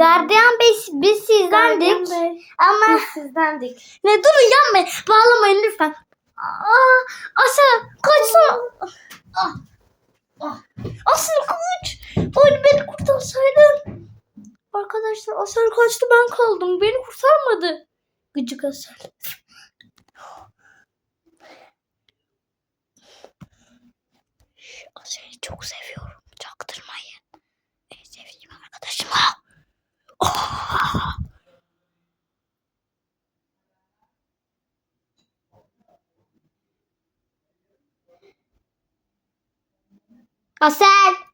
Gardiyan Bey biz sizdendik. Gardiyan Bey, Ama Biz sizdendik. ne durun yanmayın. Bağlamayın lütfen. Aa, Asel kaçsana. Ah. Ah. Asel kaç. Oy beni kurtarsaydın. Arkadaşlar Asel kaçtı ben kaldım. Beni kurtarmadı. Gıcık. Şu Asel'i çok seviyorum. 老三。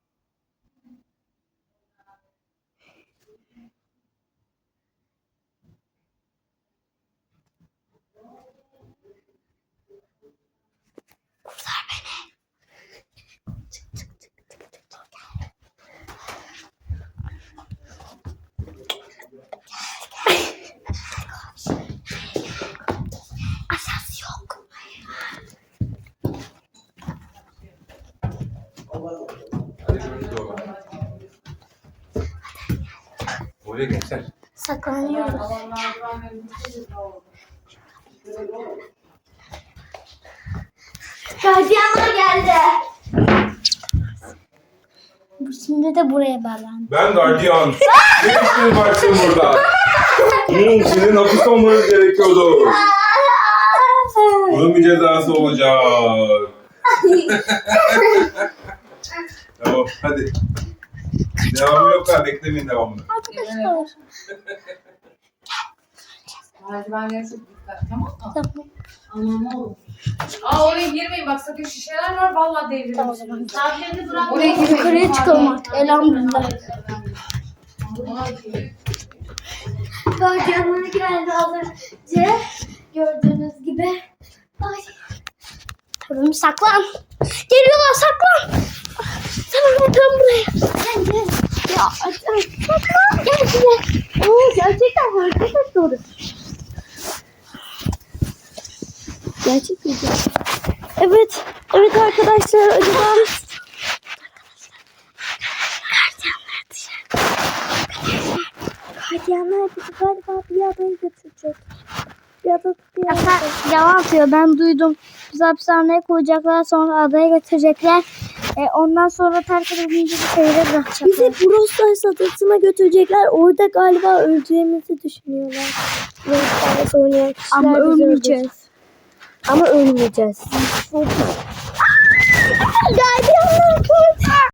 Oraya gençler. Saklanıyoruz. Gardiyanlar geldi. Bu şimdi de buraya bağlandı. Ben gardiyan. ne işin var senin burada? Hmm, senin hapiste olmanız gerekiyordu. Bunun bir cezası olacak. tamam hadi. Devamı yok ha beklemeyin devamını. Arkadaşlar. Merdivenlere çok dikkat. Tamam mı? Tamam. Aa oraya girmeyin bak sakın şişeler var vallahi devrilir. Tamam, tamam. Saatlerini bırak. Oraya girmeyin. Yukarıya çıkalım artık. Elhamdülillah. Gardiyanlar geldi az önce. Gördüğünüz gibi. Ay. Tamam saklan. Geliyorlar saklan. Tamam tam buraya. Ya saklan. Gel gel. Oo gerçekten hareket etti orası. Gerçek video. Evet. Evet arkadaşlar acaba Gardiyanlar bizi galiba bir adaya götürecek. Bir ada bir ada. Yalan atıyor ben duydum. Bizi hapishaneye koyacaklar sonra adaya götürecekler. E, ondan sonra terk edilince bir şehre bırakacaklar. Bizi Brawl Stars adasına götürecekler. Orada galiba öleceğimizi düşünüyorlar. Brawl Stars oynayan kişiler Ama ölmeyeceğiz. Ama ölmeyeceğiz. Geldi.